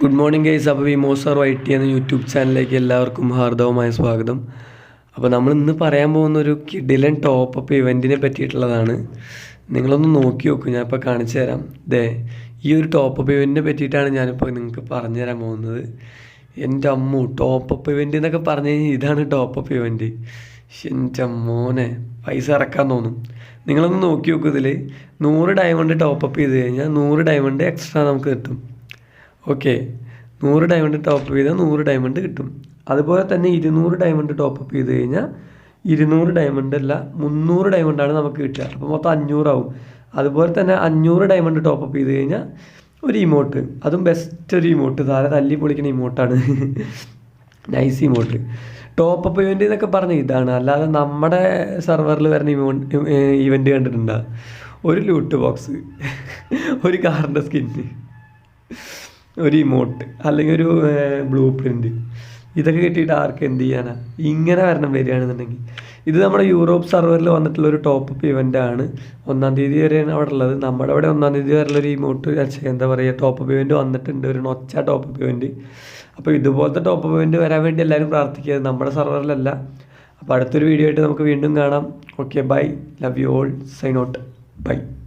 Good morning guys അപ്പോൾ വിമോസർ Y T എന്ന യൂട്യൂബ് ചാനലിലേക്ക് എല്ലാവർക്കും ഹാർദവമായ സ്വാഗതം. അപ്പോൾ നമ്മൾ ഇന്ന് പറയാൻ പോകുന്ന ഒരു കിഡിലൻ ടോപ്പ് അപ്പ് ഇവന്റിനെ പറ്റിയിട്ടുള്ളതാണ്. നിങ്ങളൊന്ന് നോക്കി നോക്കൂ ഇപ്പോൾ കാണിച്ചു തരാം. ദേ ഈ ഒരു ടോപ്പ് അപ്പ് ഇവന്റിനെ പറ്റിയിട്ടാണ് ഞാനിപ്പോൾ നിങ്ങൾക്ക് പറഞ്ഞു തരാൻ പോകുന്നത്. എന്റെ അമ്മു ടോപ്പ് അപ്പ് ഇവന്റ് എന്നൊക്കെ പറഞ്ഞു കഴിഞ്ഞാൽ ഇതാണ് ടോപ്പ് അപ്പ് ഇവന്റ് എന്റെ മോനെ പൈസ ഇറക്കാൻ തോന്നും. നിങ്ങളൊന്ന് നോക്കി നോക്കൂ ഇതിൽ നൂറ് ഡയമണ്ട് ടോപ്പ് അപ്പ് ചെയ്ത് കഴിഞ്ഞാൽ നൂറ് ഡയമണ്ട് എക്സ്ട്രാ നമുക്ക് കിട്ടും. ഓക്കെ നൂറ് ഡയമണ്ട് ടോപ്പ് ചെയ്താൽ നൂറ് ഡയമണ്ട് കിട്ടും. അതുപോലെ തന്നെ ഇരുന്നൂറ് ഡയമണ്ട് ടോപ്പ് അപ്പ് ചെയ്ത് കഴിഞ്ഞാൽ ഇരുന്നൂറ് ഡയമണ്ട് അല്ല മുന്നൂറ് ഡയമണ്ടാണ് നമുക്ക് കിട്ടുക. അപ്പോൾ മൊത്തം അഞ്ഞൂറാവും അതുപോലെ തന്നെ അഞ്ഞൂറ് ഡയമണ്ട് ടോപ്പ് അപ്പ് ചെയ്ത് കഴിഞ്ഞാൽ ഒരു ഇമോട്ട് അതും ബെസ്റ്റ് ഒരു ഇമോട്ട് താര തല്ലി പൊളിക്കുന്ന ഇമോട്ടാണ് nice emote top up event എന്നൊക്കെ പറഞ്ഞ ഇതാണ്. അല്ലാതെ നമ്മുടെ സെർവറിൽ വരുന്ന ഇമോ ഇവന്റ് കണ്ടിട്ടുണ്ടോ? ഒരു ലൂട്ട് ബോക്സ് ഒരു കാറിന്റെ സ്കിന്ന് ഒരു ഇമോട്ട് അല്ലെങ്കിൽ ഒരു ബ്ലൂ പ്രിന്റ് ഇതൊക്കെ കിട്ടിയിട്ട് ആർക്ക് എന്ത് ചെയ്യാനാ? ഇങ്ങനെ വരണം വരികയാണെന്നുണ്ടെങ്കിൽ. ഇത് നമ്മുടെ യൂറോപ്പ് സർവറിൽ വന്നിട്ടുള്ള ഒരു ടോപ്പ് അപ്പ് ഇവന്റ് ആണ്. ഒന്നാം തീയതി വരെയാണ് അവിടെ ഉള്ളത്. നമ്മുടെ അവിടെ ഒന്നാം തീയതി വരെയുള്ള ഒരു ഇമോട്ട് എന്താ പറയുക ടോപ്പ് അപ്പ് ഇവന്റ് വന്നിട്ടുണ്ട്. ഒരു നൊച്ച ടോപ്പ് അപ്പ് ഇവന്റ് അപ്പോൾ ഇതുപോലത്തെ ടോപ്പ് അപ്പ് ഇവന്റ് വരാൻ വേണ്ടി എല്ലാവരും പ്രാർത്ഥിക്കുക. നമ്മുടെ സർവറിലല്ല അപ്പോൾ അടുത്തൊരു വീഡിയോ ആയിട്ട് നമുക്ക് വീണ്ടും കാണാം. Okay bye love you all sign out bye